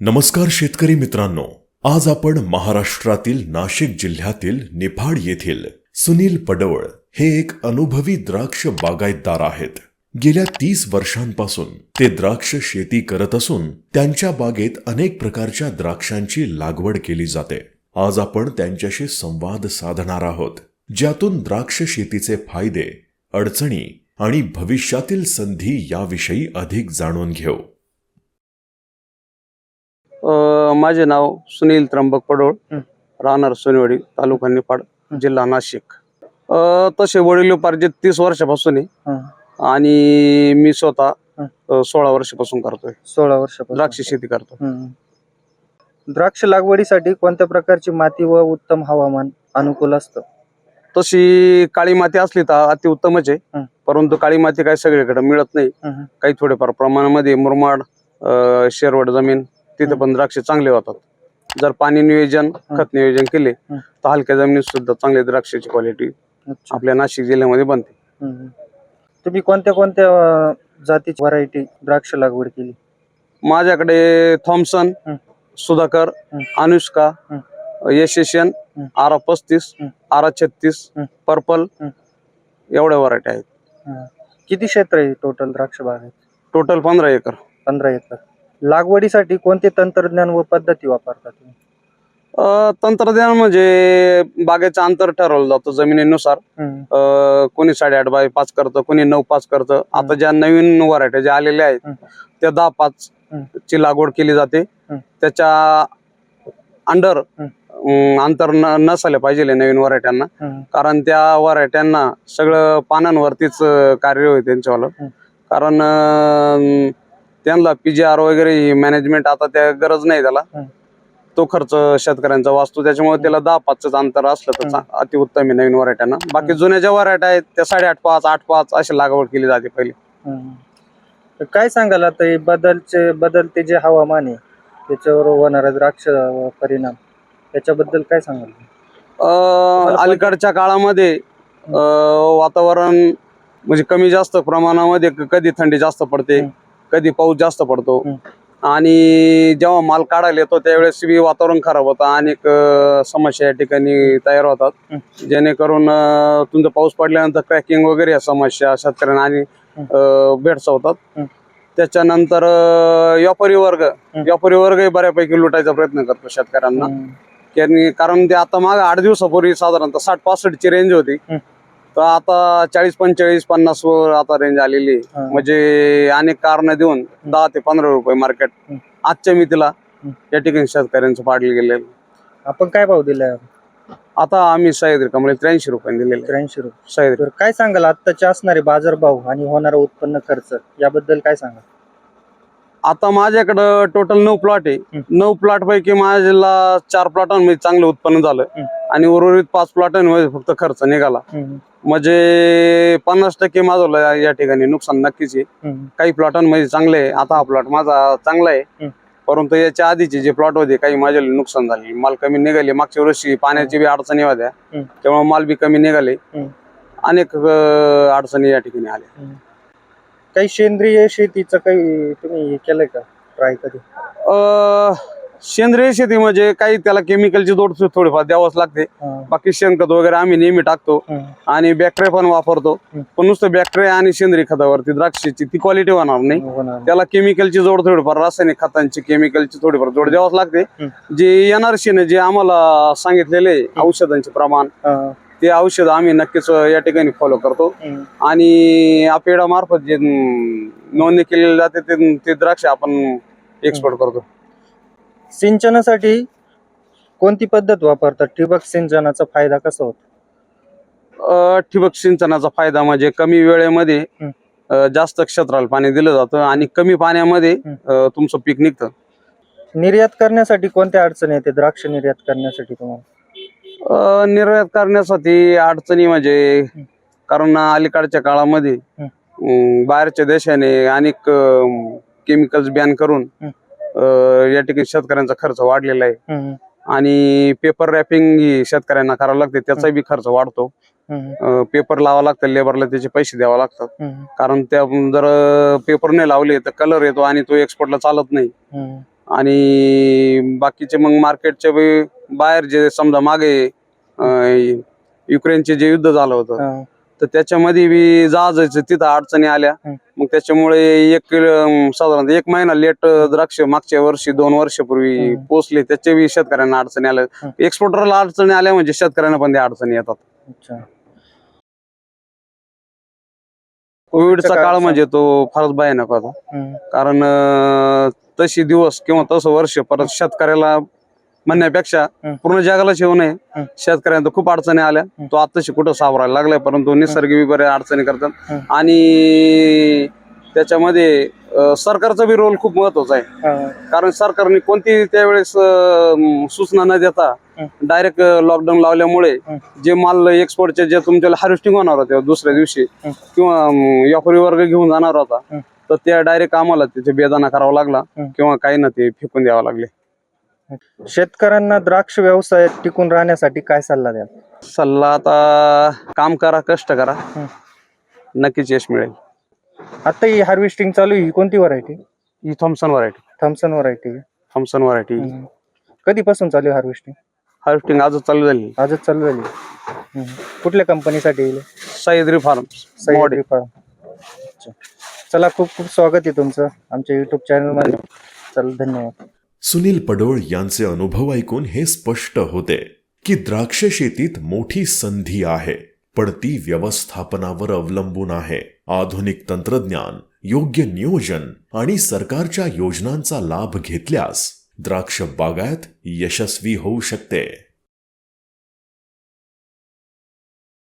नमस्कार शेतकरी मित्रांनो आज आपण महाराष्ट्रातील नाशिक जिल्ह्यातील निफाड येथील सुनील पडवळ हे एक अनुभवी द्राक्ष बागायतदार आहेत. गेल्या तीस वर्षांपासून ते द्राक्ष शेती करत असून त्यांच्या बागेत अनेक प्रकारच्या द्राक्षांची लागवड केली जाते. आज आपण त्यांच्याशी संवाद साधणार आहोत ज्यातून द्राक्ष शेतीचे फायदे अडचणी आणि भविष्यातील संधी याविषयी अधिक जाणून घेऊ. अ, माझे नाव सुनील त्र्यंबक पडोळ हं. राहणार सोनेवाडी तालुका निफाड जिल्हा नाशिक अ, तसे वडिलोपार्जित तीस वर्षापासून आहे हं. आणि मी स्वतः हं. अ, सोळा वर्षापासून करतोय सोळा वर्षापासून द्राक्ष शेती करतो हम्म. द्राक्ष लागवडीसाठी कोणत्या प्रकारची माती व उत्तम हवामान अनुकूल असतं तशी काळी माती असली तर अतिउत्तमच आहे हं. परंतु काळी माती काही सगळीकडे मिळत नाही हं. काही थोडेफार प्रमाणामध्ये मुरमाड अ, शेरवड जमीन तिथे. पण द्राक्ष चांगले होतात जर पाणी नियोजन खत नियोजन केले. तर हलक्या जमिनीत सुद्धा चांगली द्राक्षाची क्वालिटी. आपल्या नाशिक जिल्ह्यामध्ये बनते. तुम्ही कोणत्या कोणत्या जातीची व्हरायटी द्राक्ष लागवड केली माझ्याकडे थॉम्सन. सुधाकर. अनुष्का. यशेशियन. आरा पस्तीस. आरा छत्तीस. पर्पल. एवढ्या व्हरायटी आहेत. किती क्षेत्र आहे टोटल द्राक्ष बागेत टोटल पंधरा एकर पंधरा एकर लागवडीसाठी कोणते तंत्रज्ञान व पद्धती वापरता तुम्ही अ, तंत्रज्ञान म्हणजे बागेचं अंतर ठरवलं जातं जमिनीनुसार हम्म. अ, कोणी साडेआठ बाय पाच करतं कोणी नऊ पाच करतं आता ज्या नवीन व्हरायटी ज्या आलेल्या आहेत. त्या दहा पाच. ची लागवड केली जाते. त्याच्या अंडर. अंतर न नसायला पाहिजे नवीन व्हरायट्यांना हम्म. कारण त्या व्हरायट्यांना सगळं पानांवरतीच अं, कार्य होईल त्यांच्यावालं हं. कारण अं, त्यांना पीजी आर वगैरे ही मॅनेजमेंट आता त्या गरज नाही त्याला. तो खर्च शेतकऱ्यांचा वाचतो त्याच्यामुळे त्याला दहा पाचच अंतर असलं तर अतिउत्तम आहे नवीन व्हरायट्यांना बाकी. जुन्या ज्या व्हरायट्या आहेत त्या साडेआठ पाच आठ पाच अशी लागवड केली जाते पहिले काय सांगाल आता हे बदलचे बदलते जे हवामान आहे त्याच्यावर होणारा द्राक्ष परिणाम त्याच्याबद्दल काय सांगाल अलीकडच्या काळामध्ये वातावरण म्हणजे कमी जास्त प्रमाणामध्ये कधी थंडी जास्त पडते. कधी पाऊस जास्त पडतो. आणि जेव्हा माल काढायला येतो त्यावेळेस बी वातावरण खराब होतं अनेक समस्या या ठिकाणी तयार होतात. जेणेकरून तुमचा पाऊस पडल्यानंतर क्रॅकिंग वगैरे या समस्या शेतकऱ्यांना आणि भेडसावतात हं. त्याच्यानंतर व्यापारी वर्ग व्यापारी वर्गही बऱ्यापैकी लुटायचा प्रयत्न करतो शेतकऱ्यांना. कारण ते आता माग आठ दिवसापूर्वी साधारणतः साठ पासष्ट ची रेंज होती. तर आता चाळीस पंचेचाळीस पन्नास वर आता रेंज आलेली आहे. म्हणजे अनेक कारण देऊन दहा ते पंधरा रुपये मार्केट. आजच्या मितीला. या ठिकाणी शेतकऱ्यांचं पाडले गेले आपण काय भाव दिलाय आता आम्ही सह्याद्री कमळे त्र्याऐंशी रुपये दिलेले त्र्याऐंशी रुपये सह्याद्री तर काय सांगाल आत्ताचे असणारे बाजारभाव आणि होणारा उत्पन्न खर्च याबद्दल काय सांगाल आता माझ्याकडं टोटल नऊ प्लॉट आहे. नऊ प्लॉट पैकी माझ्याला चार प्लॉटांमध्ये चांगलं उत्पन्न झालं. आणि उर्वरित पाच प्लॉटांमध्ये फक्त खर्च निघाला हम्म. म्हणजे पन्नास टक्के माझं या- ठिकाणी नुकसान नक्कीच आहे. काही प्लॉटांमध्ये चांगले आहे. आता हा प्लॉट माझा चांगला आहे. परंतु याच्या आधीचे जे प्लॉट होते काही माझे नुकसान झाले. माल कमी निघाले. मागच्या वर्षी पाण्याची बी अडचणी होत्या. त्यामुळे माल बी कमी निघाले. अनेक अडचणी या ठिकाणी आल्या. काही सेंद्रिय शेतीचं काही तुम्ही केलंय का? ट्राय कधी? सेंद्रिय शेती म्हणजे काही त्याला केमिकलची जोड थोडीफार द्यावंच लागते. बाकी शेणखत वगैरे आम्ही नेहमी टाकतो. आणि बॅक्टेरिया पण वापरतो. पण नुसतं बॅक्टेरिया आणि सेंद्रिय खतावरती द्राक्षाची ती क्वालिटी होणार नाही. त्याला केमिकलची जोड थोडीफार रासायनिक खतांची केमिकलची थोडीफार जोड द्यावाच लागते. जे एनआरसी ने जे आम्हाला सांगितलेले औषधांचे प्रमाण. ते औषध आम्ही नक्कीच या ठिकाणी फॉलो करतो. आणि अपेडा मार्फत जे नोंदणी केलेली जाते ते द्राक्ष आपण एक्सपोर्ट करतो सिंचनासाठी कोणती पद्धत वापरतात ठिबक सिंचनाचा फायदा कसा होतो अं, ठिबक सिंचनाचा फायदा म्हणजे कमी वेळेमध्ये हं. अं, जास्त क्षेत्राला पाणी दिलं जातं आणि कमी पाण्यामध्ये हं. अं, तुमचं पीक निघतं निर्यात करण्यासाठी कोणत्या अडचणी येते द्राक्ष निर्यात करण्यासाठी तुम्हाला अ, निर्यात करण्यासाठी अडचणी म्हणजे हं. कारण अलीकडच्या काळामध्ये हं. बाहेरच्या देशाने अनेक केमिकल्स बॅन करून हं. या ठिकाणी शेतकऱ्यांचा खर्च वाढलेला आहे. आणि पेपर रॅपिंग ही शेतकऱ्यांना करावं लागते त्याचा बी खर्च वाढतो. पेपर लावा लागतं लेबरला त्याचे पैसे द्यावे लागतात. कारण त्या जर पेपर नाही लावले तर कलर येतो आणि तो एक्सपोर्टला चालत नाही. आणि बाकीचे मग मार्केटचे बी बाहेर जे समजा मागे युक्रेनचे जे युद्ध झालं होतं. तर त्याच्यामध्ये बी जहाजाचं तिथं अडचणी आल्या. मग त्याच्यामुळे एक किलो साधारणतः एक महिना लेट द्राक्ष मागच्या वर्षी दोन वर्षापूर्वी. पोचले त्याचे बी शेतकऱ्यांना अडचणी आल्या. एक्सपोर्टरला अडचणी आल्या म्हणजे शेतकऱ्यांना पण त्या अडचणी येतात अच्छा कोविडचा काळ. म्हणजे तो फारच भयानक होता हम्म. कारण अं, तशी दिवस किंवा तसं वर्ष परत शेतकऱ्याला म्हणण्यापेक्षा. पूर्ण जगालाच येऊ नये. शेतकऱ्यांना खूप अडचणी आल्या. तो आताशी कुठं सावरायला लागलाय परंतु निसर्ग बऱ्या अडचणी करतात. आणि त्याच्यामध्ये सरकारचा बी रोल खूप महत्त्वाचा आहे. कारण सरकारने कोणती त्यावेळेस सूचना न देता. डायरेक्ट लॉकडाऊन लावल्यामुळे. जे माल एक्सपोर्टचे जे तुमच्याला हार्वेस्टिंग होणार होते दुसऱ्या दिवशी. किंवा व्यापारी वर्ग घेऊन जाणार होता. तर त्या डायरेक्ट आम्हाला तिथे बेदाना करावा लागला. किंवा काही ना ते फेकून द्यावं लागले शेतकऱ्यांना द्राक्ष व्यवसायात टिकून राहण्यासाठी काय सल्ला द्याल? सल्ला आता काम करा कष्ट करा. नक्कीच यश मिळेल. आता ही हार्वेस्टिंग चालू आहे ही कोणती व्हरायटी ही Thompson variety Thompson variety Thompson variety कधीपासून चालू आहे हार्वेस्टिंग हार्वेस्टिंग आजच चालू झाली. आजच चालू झाली. हम्म. कुठल्या कंपनीसाठी येईल? सह्याद्री फार्म सह्याद्री फार्म अच्छा. चला खूप खूप स्वागत आहे तुमचं आमच्या युट्यूब चॅनलमध्ये चल धन्यवाद. सुनील पडोळ यांचे अनुभव ऐकून हे स्पष्ट होते की द्राक्ष शेतीत मोठी संधी आहे पण ती व्यवस्थापनावर अवलंबून आहे. आधुनिक तंत्रज्ञान योग्य नियोजन आणि सरकारच्या योजनांचा लाभ घेतल्यास द्राक्ष बागायत यशस्वी होऊ शकते.